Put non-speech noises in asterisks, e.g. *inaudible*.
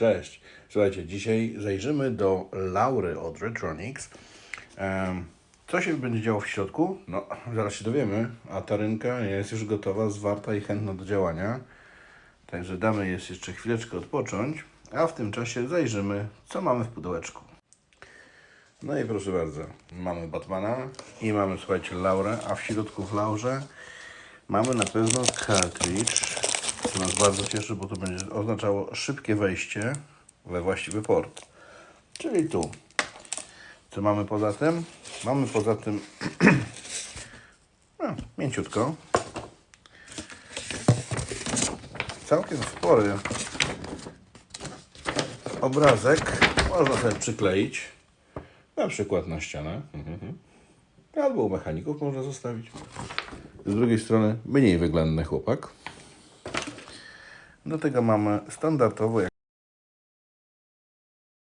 Cześć. Słuchajcie, dzisiaj zajrzymy do Laury od Retronics. Co się będzie działo w środku? No, zaraz się dowiemy, a ta rynka jest już gotowa, zwarta i chętna do działania. Także damy jest jeszcze chwileczkę odpocząć, a w tym czasie zajrzymy, co mamy w pudełeczku. No i proszę bardzo, mamy Batmana i mamy, słuchajcie, Laurę, a w środku w Laurze mamy na pewno cartridge, co nas bardzo cieszy, bo to będzie oznaczało szybkie wejście we właściwy port. Czyli tu. Co mamy poza tym? Mamy poza tym *clears throat* no, mięciutko. Całkiem spory obrazek. Można sobie przykleić. Na przykład na ścianę. Mhm. Albo u mechaników można zostawić. Z drugiej strony mniej wyglądny chłopak. Do tego mamy standardowo, jak